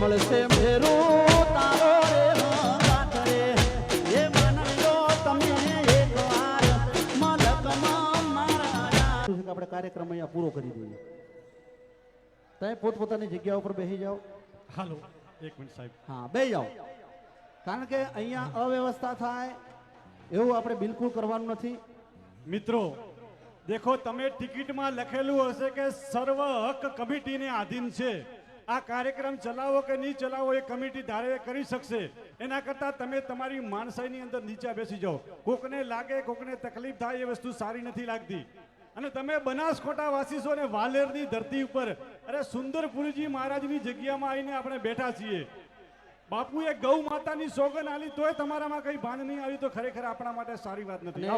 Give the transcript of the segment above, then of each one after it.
મળશે મેરું તારો રે તમે એકવાર મલકમાં આપણે કાર્યક્રમ અહીંયા પૂરો કરી દઈએ. તમે પોતપોતાની જગ્યા ઉપર બેસી જાઓ. હાલો એક મિનિટ સાહેબ. હા બે જાઓ. કારણ કે અહીંયા અવ્યવસ્થા થાય એવું આપણે બિલકુલ કરવાનું નથી. મિત્રો દેખો તમે ટિકિટમાં લખેલું હશે કે સર્વ હક કમિટીને આધીન છે. આ કાર્યક્રમ ચલાવો કે નહીં ચલાવો એ કમિટી ધારે કરી શકશે. એના કરતાં તમે તમારી માણસાઈની અંદર નીચે બેસી જાઓ. કોકને લાગે કોકને તકલીફ થાય એ વસ્તુ સારી નથી લાગતી. અને તમે બનાસકોટા વાસી છો ને વાલેરની ધરતી ઉપર અરે સુંદરપુરજી મહારાજની જગ્યામાં આવીને આપણે બેઠા છીએ. બાપુએ ગૌ માતાની સોગન આલી તોય તમારામાં કઈ ભાન નહીં આવી તો ખરેખર આપણા માટે સારી વાત નથી.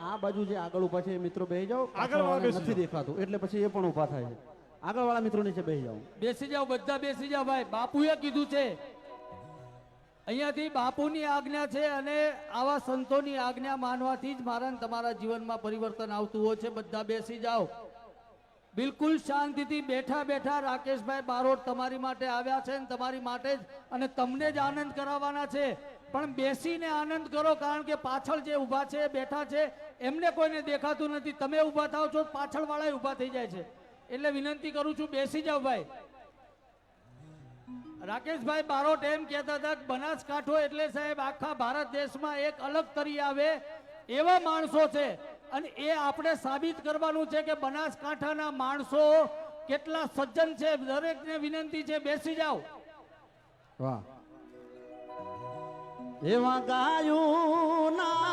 આ બાજુ જે આગળ ઊભા છે મિત્રો બેસી જાઓ. આગળ નથી દેખાતું. એટલે પછી એ પણ ઊભા થાય છે. આગળવાળા મિત્રો નીચે બેસી જાઓ. બેસી જાઓ, બધા બેસી જાઓ ભાઈ. બાપુએ કીધું છે. અહીંયાથી બાપુની આજ્ઞા છે અને આવા સંતોની આજ્ઞા માનવાથી જ મારા તમારા જીવનમાં પરિવર્તન આવતું હોય છે. બધા બેસી જાઓ. બિલકુલ શાંતિથી બેઠા બેઠા રાકેશભાઈ બારોટ તમારી માટે આવ્યા છે ને તમારી માટે જ અને તમને જ આનંદ કરાવવાના છે. પણ બેસીને આનંદ કરો કારણ કે પાછળ જે ઊભા છે, બેઠા છે, એમને કોઈને દેખાતું નથી. તમે ઊભા થાવ છો પાછળ વાળા ઊભા થઈ જાય છે. એટલે વિનંતી કરું છું બેસી જાઓ ભાઈ. રાકેશભાઈ બારોટ એમ કહેતા હતા બનાસકાંઠો એટલે સાહેબ આખા ભારત દેશમાં એક અલગ તરી આવે એવા માણસો છે. અને એ આપણે સાબિત કરવાનું છે કે બનાસકાંઠાના માણસો કેટલા સજ્જન છે. દરેકને વિનંતી છે બેસી જાઓ. વાહ. એવા ગાયું ના